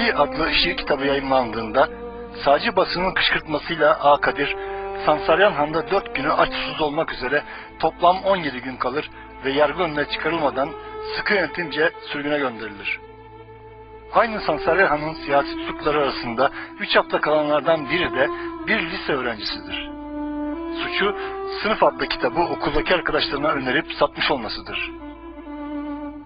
Tebliğ adlı şiir kitabı yayınlandığında sağcı basının kışkırtmasıyla A. Kadir, Sansaryan Han'da dört günü aç susuz olmak üzere toplam 17 gün kalır ve yargı önüne çıkarılmadan sıkı yönetimce sürgüne gönderilir. Aynı Sansaryan Han'ın siyasi tutukları arasında 3 hafta kalanlardan biri de bir lise öğrencisidir. Suçu Sınıf adlı kitabı okuldaki arkadaşlarına önerip satmış olmasıdır.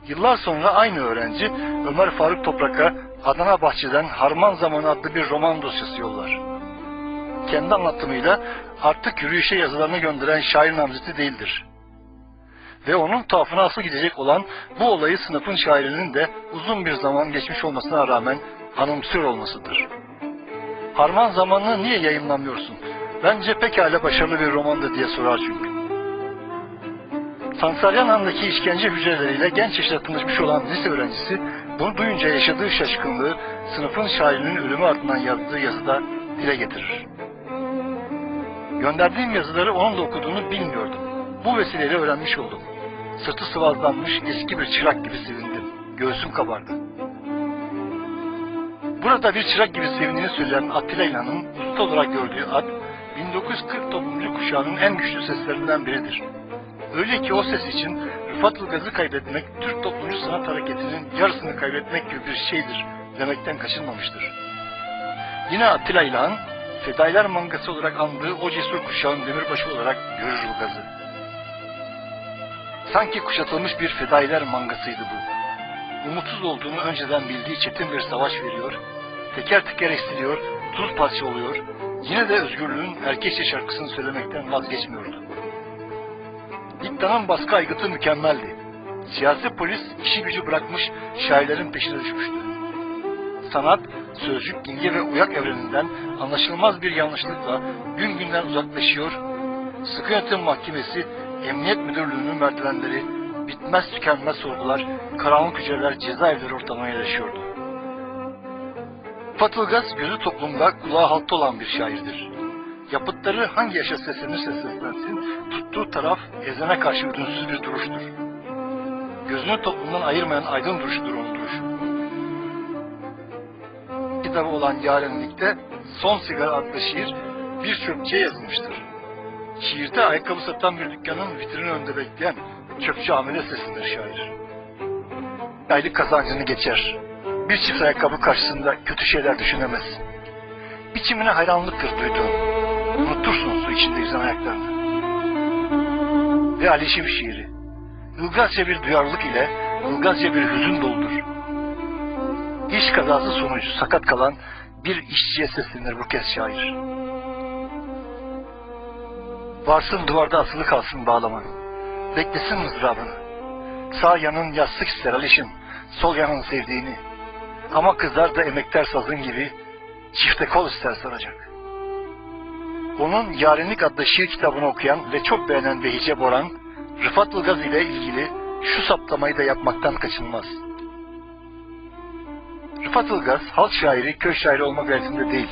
Yıllar sonra aynı öğrenci Ömer Faruk Toprak'a Adana Bahçe'den Harman Zamanı adlı bir roman dosyası yollar. Kendi anlatımıyla artık yürüyüşe yazılarını gönderen şair namzeti değildir. Ve onun tuhafına asıl gidecek olan bu olayı sınıfın şairinin de uzun bir zaman geçmiş olmasına rağmen anımsıyor olmasıdır. Harman Zamanı niye yayınlamıyorsun? Bence pekala başarılı bir romandı diye sorar çünkü. Sansaryan Han'daki işkence hücreleriyle genç yaşta tanışmış olan lise öğrencisi bunu duyunca yaşadığı şaşkınlığı sınıfın şairinin ölümü ardından yazdığı yazıda dile getirir. Gönderdiğim yazıları onun okuduğunu bilmiyordum. Bu vesileyle öğrenmiş oldum. Sırtı sıvazlanmış eski bir çırak gibi sevindim. Göğsüm kabardı. Burada bir çırak gibi sevindiğini söyleyen Attila İlhan'ın usta olarak gördüğü ad, 1940 toplumcu kuşağının en güçlü seslerinden biridir. Öyle ki o ses için Rıfat Ilgaz'ı kaybetmek, Türk toplumcu sanat hareketinin yarısını kaybetmek gibi bir şeydir demekten kaçınmamıştır. Yine Attila İlhan, Fedailer mangası olarak andığı o cesur kuşağın demirbaşı olarak görür Ilgaz'ı. Sanki kuşatılmış bir fedailer mangasıydı bu. Umutsuz olduğunu önceden bildiği çetin bir savaş veriyor, teker teker estiriyor, tuz parça oluyor, yine de özgürlüğün erkekçe şarkısını söylemekten vazgeçmiyordu. İktidarın baskı aygıtı mükemmeldi. Siyasi polis işi gücü bırakmış şairlerin peşine düşmüştü. Sanat, sözcük, imge ve uyak evreninden anlaşılmaz bir yanlışlıkla gün günden uzaklaşıyor, sıkı yönetim mahkemesi, emniyet müdürlüğünün merdivenleri, bitmez tükenmez sorgular, karanlık hücreler cezaevleri ortamına yerleşiyordu. Fatılgaz gözü toplumda kulağı halkta olan bir şairdir. Yapıtları hangi yaşa seslenirse seslensin, tuttuğu taraf ezene karşı ödünsüz bir duruştur. Gözünü toplumdan ayırmayan aydın duruşudur onun duruşu. Kitabı olan Yarenlik'te Son Sigara adlı şiir bir çöpçüye yazılmıştır. Şiirde ayakkabı satan bir dükkanın vitrin önünde bekleyen çöpçü amele sesidir şair. Aylık kazancını geçer. Bir çift ayakkabı karşısında kötü şeyler düşünemez. Biçimine hayranlıktır duyduğun. Ayaklarını. Ve Alişim şiiri. Ilgazca bir duyarlılık ile Ilgazca bir hüzün doludur. İş kazası sonucu sakat kalan bir işçiye seslenir bu kez şair. Varsın duvarda asılı kalsın bağlaman. Beklesin mızrabını. Sağ yanın yastık ister Alişim, sol yanın sevdiğini. Ama kızlar da emektar sazın gibi çifte kol ister saracak. Onun Yarenlik adlı şiir kitabını okuyan ve çok beğenen Behice Boran, Rıfat Ilgaz ile ilgili şu saptamayı da yapmaktan kaçınmaz. Rıfat Ilgaz, halk şairi, köy şairi olma gayretinde değil.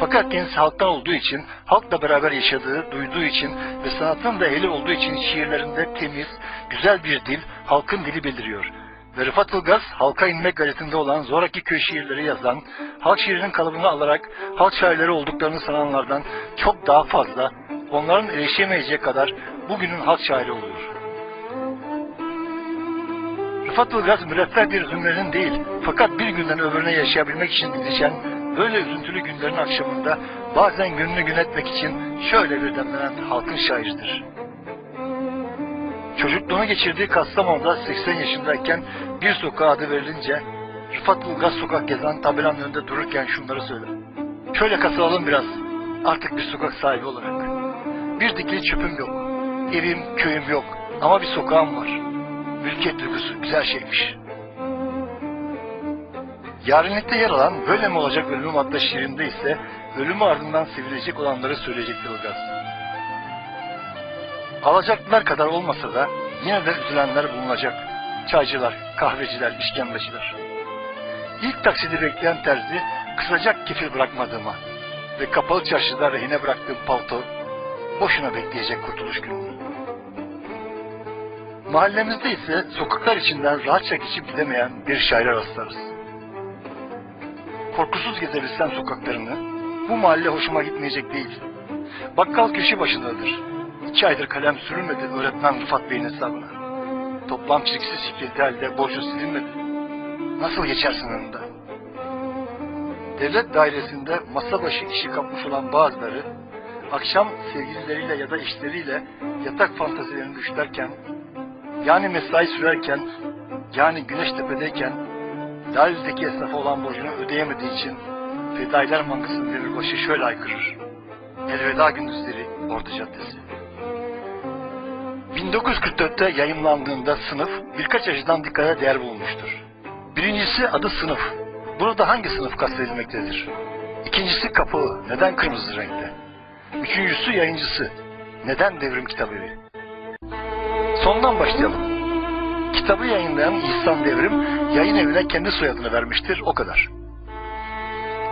Fakat kendisi halktan olduğu için, halkla beraber yaşadığı, duyduğu için ve sanatın da eli olduğu için şiirlerinde temiz, güzel bir dil, halkın dili bildiriyor. Rıfat Ilgaz, halka inmek gayretinde olan zoraki köy şiirleri yazan, halk şiirinin kalıbını alarak halk şairleri olduklarını sananlardan çok daha fazla, onların erişemeyeceği kadar bugünün halk şairi oluyor. Rıfat Ilgaz müreffeh bir zümrenin değil, fakat bir günden öbürüne yaşayabilmek için didişen, böyle üzüntülü günlerin akşamında bazen gününü gün etmek için şöyle bir demlenen halkın şairidir. Çocukluğunu geçirdiği Kastamonu'da 80 yaşındayken bir sokağa adı verilince Rıfat Ilgaz sokak gezen tabelanın önünde dururken şunları söyler. Şöyle kasılalım biraz. Artık bir sokak sahibi olarak. Bir dikili çöpüm yok. Evim, köyüm yok. Ama bir sokağım var. Mülkiyet duygusu güzel şeymiş. Yarınlıkta yer alan Böyle mi olacak ölümüm adlı şiirinde ise ölümü ardından sevilecek olanları söyleyecektir Ilgaz. Alacaklılar kadar olmasa da yine de üzülenler bulunacak. Çaycılar, kahveciler, işkembeciler. İlk taksidi bekleyen terzi kısacak kefil bırakmadığıma ve kapalı çarşıda rehine bıraktığım palto boşuna bekleyecek kurtuluş gününü. Mahallemizde ise sokaklar içinden rahatça geçip gidemeyen bir şaire rastlarız. korkusuz gezebilsem sokaklarını, bu mahalle hoşuma gitmeyecek değil. Bakkal köşe başındadır. İki aydır kalem sürülmedi öğretmen Rıfat Bey'in hesabına. Toplam çizgisi sikildi halde borcu silinmedi. Nasıl geçersin önünde? Devlet dairesinde masa başı işi kapmış olan bazıları, akşam sevgilileriyle ya da eşleriyle yatak fantazilerini düşlerken, yani mesai sürerken, yani Güneştepe'deyken, Lale'deki esnafa olan borcunu ödeyemediği için Fedailer Bankası'nın demirbaşı şöyle aykırır. Elveda gündüzleri Ordu Caddesi. 1944'te yayımlandığında sınıf birkaç açıdan dikkate değer bulmuştur. Birincisi adı sınıf. Burada hangi sınıf kastedilmektedir? İkincisi kapağı. Neden kırmızı renkte? Üçüncüsü yayıncısı. Neden devrim kitabı? Sondan başlayalım. Kitabı yayınlayan İhsan Devrim yayın evine kendi soyadını vermiştir o kadar.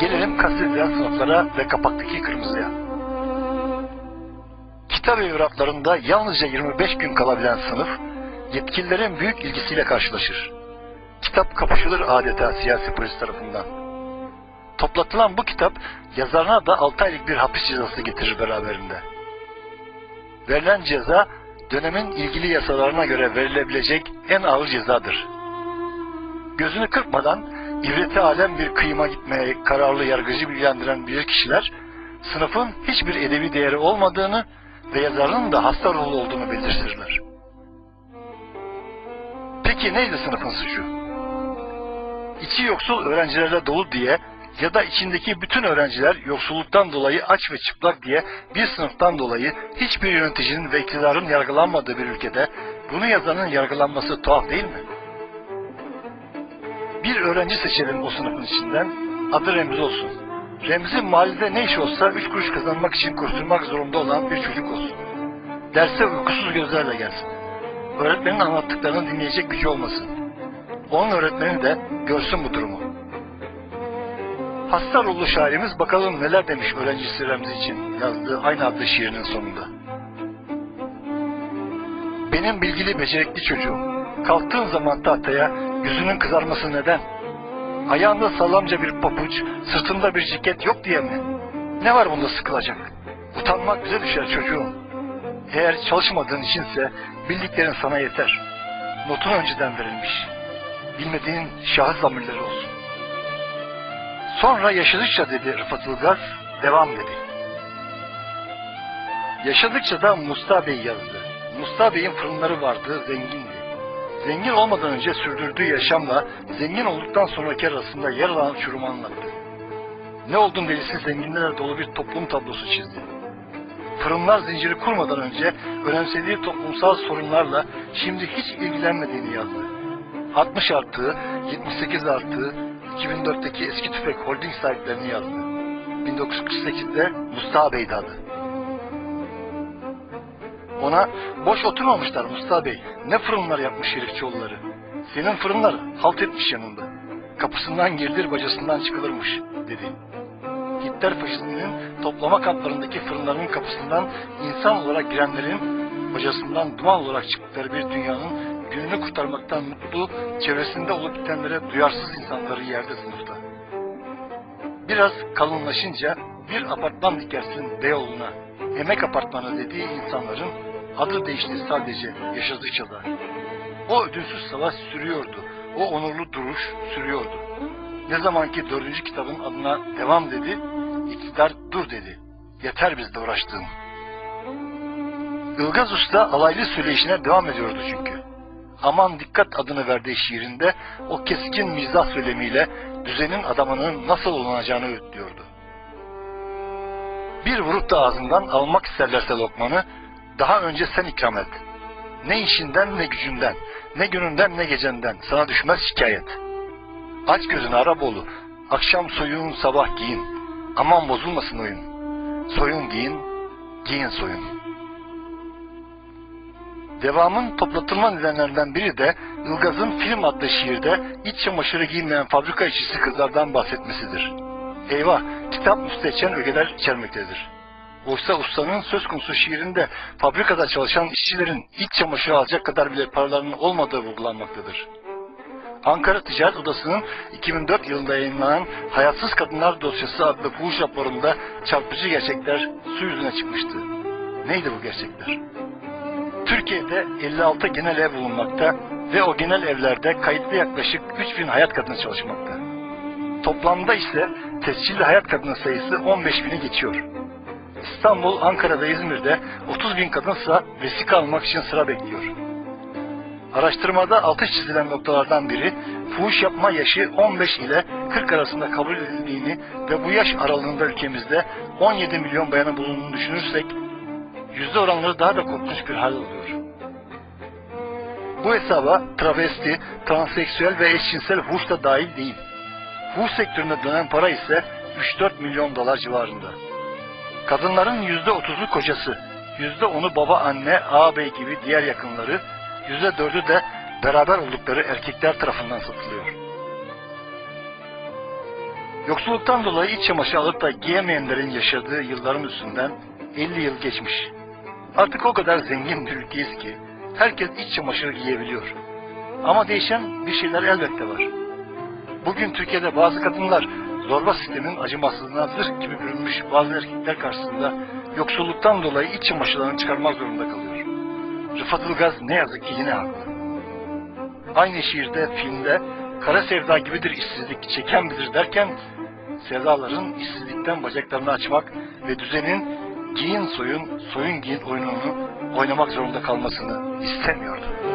Gelelim kastedilen sınıflara ve kapaktaki kırmızıya. Kitap evraklarında yalnızca 25 gün kalabilen sınıf, yetkililerin büyük ilgisiyle karşılaşır. Kitap kapışılır adeta siyasi polis tarafından. Toplatılan bu kitap yazarına da 6 aylık bir hapis cezası getirir beraberinde. Verilen ceza dönemin ilgili yasalarına göre verilebilecek en ağır cezadır. Gözünü kırpmadan ibreti alem bir kıyıma gitmeye kararlı yargıcı bilgilendiren bilir kişiler, sınıfın hiçbir edebi değeri olmadığını ve yazarının da hasta ruhlu olduğunu belirtirler. Peki neydi sınıfın suçu? İçi yoksul öğrencilerle dolu diye ya da içindeki bütün öğrenciler yoksulluktan dolayı aç ve çıplak diye bir sınıftan dolayı hiçbir yöneticinin ve iktidarın yargılanmadığı bir ülkede bunu yazanın yargılanması tuhaf değil mi? Bir öğrenci seçelim o sınıfın içinden, adı Remzi olsun. Remzi mahallede ne iş olsa üç kuruş kazanmak için koşturmak zorunda olan bir çocuk olsun. Derse uykusuz gözlerle gelsin. Öğretmenin anlattıklarını dinleyecek gücü olmasın. Onun öğretmeni de görsün bu durumu. Hasta ruhlu şairimiz bakalım neler demiş öğrencisi Remzi için yazdığı aynı adlı şiirinin sonunda. Benim bilgili becerikli çocuğum, kalktığın zaman tahtaya yüzünün kızarması neden? Ayağında sağlamca bir papuç, sırtında bir ceket yok diye mi? Ne var bunda sıkılacak? Utanmak bize düşer çocuğum. Eğer çalışmadığın içinse bildiklerin sana yeter. Notun önceden verilmiş. Bilmediğin şahıs zamirleri olsun. Sonra yaşadıkça dedi Rıfat Ilgaz, devam dedi. Yaşadıkça da Musta Bey yazdı. Musta Bey'in fırınları vardı, zengindi. Zengin olmadan önce sürdürdüğü yaşamla zengin olduktan sonraki arasında yer alan uçurumu anlattı. Ne oldun delisi zenginlerle dolu bir toplum tablosu çizdi. Fırınlar zinciri kurmadan önce önemsediği toplumsal sorunlarla şimdi hiç ilgilenmediğini yazdı. 60 artığı, 78 artığı, 2004'teki eski tüfek holding sahiplerini yazdı. 1948'de Mustafa Bey'di adı. Ona boş oturmamışlar Mustafa Bey. Ne fırınlar yapmış herifçioğulları. Senin fırınlar halt etmiş yanında. Kapısından girilir bacasından çıkılırmış dedi. Hitler faşizminin toplama kamplarındaki fırınların kapısından insan olarak girenlerin bacasından duman olarak çıktıkları bir dünyanın gününü kurtarmaktan mutlu, çevresinde olup bitenlere duyarsız insanları yerde sınıfta. Biraz kalınlaşınca bir apartman dikersin Beyoğlu'na, emek apartmanı dediği insanların adı değişti sadece yaşadıkça da. O ödülsüz savaş sürüyordu, o onurlu duruş sürüyordu. Ne zamanki dördüncü kitabın adına devam dedi, iktidar dur dedi. Yeter bizde uğraştığın. Ilgaz Usta alaylı söyleyişine devam ediyordu çünkü. Aman dikkat adını verdiği şiirinde o keskin mizah söylemiyle düzenin adamının nasıl olunacağını öğütlüyordu. Bir vurup da ağzından almak isterlerse lokmanı daha önce sen ikram et. Ne işinden ne gücünden, ne gününden ne gecenden sana düşmez şikayet. Aç gözünü Araboğlu, akşam soyun sabah giyin. Aman bozulmasın oyun. Soyun giyin, giyin soyun. Devamın toplatılma nedenlerinden biri de Ilgaz'ın film adlı şiirde iç çamaşırı giymeyen fabrika işçisi kızlardan bahsetmesidir. Eyvah, kitap müstehcen ögeler içermektedir. Oysa ustanın söz konusu şiirinde fabrikada çalışan işçilerin iç çamaşırı alacak kadar bile paralarının olmadığı vurgulanmaktadır. Ankara Ticaret Odası'nın 2004 yılında yayınlanan Hayatsız Kadınlar Dosyası adlı fuhuş raporunda çarpıcı gerçekler su yüzüne çıkmıştı. Neydi bu gerçekler? Türkiye'de 56 genel ev bulunmakta ve o genel evlerde kayıtlı yaklaşık 3000 hayat kadını çalışmakta. Toplamda ise tescilli hayat kadını sayısı 15 bini geçiyor. İstanbul, Ankara ve İzmir'de 30 bin kadınsa vesika almak için sıra bekliyor. Araştırmada altı çizilen noktalardan biri fuhuş yapma yaşı 15 ile 40 arasında kabul edildiğini ve bu yaş aralığında ülkemizde 17 milyon bayanın bulunduğunu düşünürsek yüzde oranları daha da korkunç bir hal alıyor. Bu hesaba travesti, transseksüel ve eşcinsel fuhuş da dahil değil. Fuhuş sektöründe dönen para ise 3-4 milyon dolar civarında. Kadınların yüzde otuzu kocası, yüzde onu baba anne, ağabey gibi diğer yakınları, yüzde dördü de beraber oldukları erkekler tarafından satılıyor. Yoksulluktan dolayı iç çamaşırı alıp da giyemeyenlerin yaşadığı yılların üstünden 50 yıl geçmiş. Artık o kadar zengin bir ülkeyiz ki herkes iç çamaşırı giyebiliyor. Ama değişen bir şeyler elbette var. Bugün Türkiye'de bazı kadınlar zorba sistemin acımasızlığına zırh gibi bürünmüş bazı erkekler karşısında yoksulluktan dolayı iç çamaşırlarını çıkarmak zorunda kalıyor. Rıfat Ilgaz ne yazık ki yine haklı. Aynı şiirde, filmde kara sevda gibidir işsizlik çeken bilir derken sevdaların işsizlikten bacaklarını açmak ve düzenin giyin soyun, soyun giyin oyununu oynamak zorunda kalmasını istemiyordu.